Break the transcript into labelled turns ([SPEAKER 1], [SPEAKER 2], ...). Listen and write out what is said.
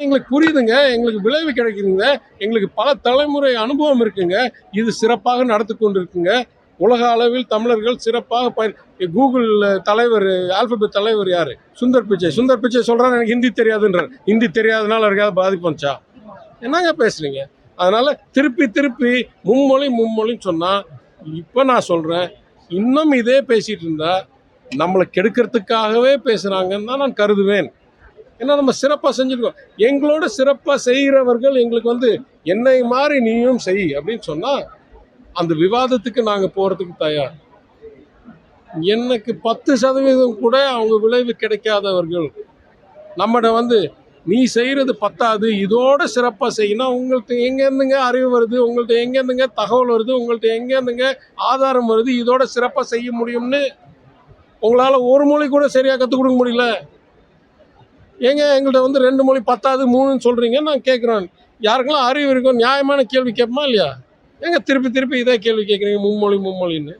[SPEAKER 1] எங்களுக்கு புரியுதுங்க எங்களுக்கு விளைவு கிடைக்குதுங்க எங்களுக்கு பல தலைமுறை அனுபவம் இருக்குங்க இது சிறப்பாக நடத்தி கொண்டு இருக்குங்க உலக அளவில் தமிழர்கள் சிறப்பாக பயன் கூகுள் தலைவர் ஆல்பபெட் தலைவர் யாரு? சுந்தர் பிச்சை. சுந்தர் பிச்சை சொல்கிறாரு எனக்கு ஹிந்தி தெரியாதுன்றார். ஹிந்தி தெரியாதனால இருக்காது பாதிப்பு வந்துச்சா? என்னங்க பேசுறீங்க? அதனால் திருப்பி திருப்பி மும்மொழி மும்மொழின்னு சொன்னால் இப்போ நான் சொல்கிறேன் இன்னும் இதே பேசிகிட்டு இருந்தால் நம்மளை கெடுக்கிறதுக்காகவே பேசுகிறாங்கன்னு தான் நான் கருதுவேன். ஏன்னா நம்ம சிறப்பாக செஞ்சுருக்கோம். எங்களோட சிறப்பாக செய்கிறவர்கள் எங்களுக்கு வந்து என்னை மாதிரி நீயும் செய் அப்படின்னு சொன்னால் அந்த விவாதத்துக்கு நாங்கள் போகிறதுக்கு தயார். எனக்கு பத்து சதவீதம் கூட அவங்க விளைவு கிடைக்காதவர்கள். நம்மகிட்ட வந்து நீ செய்கிறது பத்தாது இதோட சிறப்பாக செய்யணும் உங்கள்கிட்ட எங்கேருந்துங்க அறிவு வருது உங்கள்கிட்ட எங்கேருந்துங்க தகவல் வருது உங்கள்கிட்ட எங்கேருந்துங்க ஆதாரம் வருது இதோட சிறப்பாக செய்ய முடியும்னு உங்களால் ஒரு மொழி கூட சரியாக கற்றுக் கொடுக்க முடியல. ஏங்க எங்கள்கிட்ட வந்து ரெண்டு மொழி பத்தாது மூணுன்னு சொல்கிறீங்க நான் கேட்குறேன் யாருக்கெல்லாம் அறிவு இருக்கும் நியாயமான கேள்வி கேட்போமா இல்லையா? ஏங்க திருப்பி திருப்பி இதே கேள்வி கேட்குறீங்க மும்மொழி மும்மொழின்னு.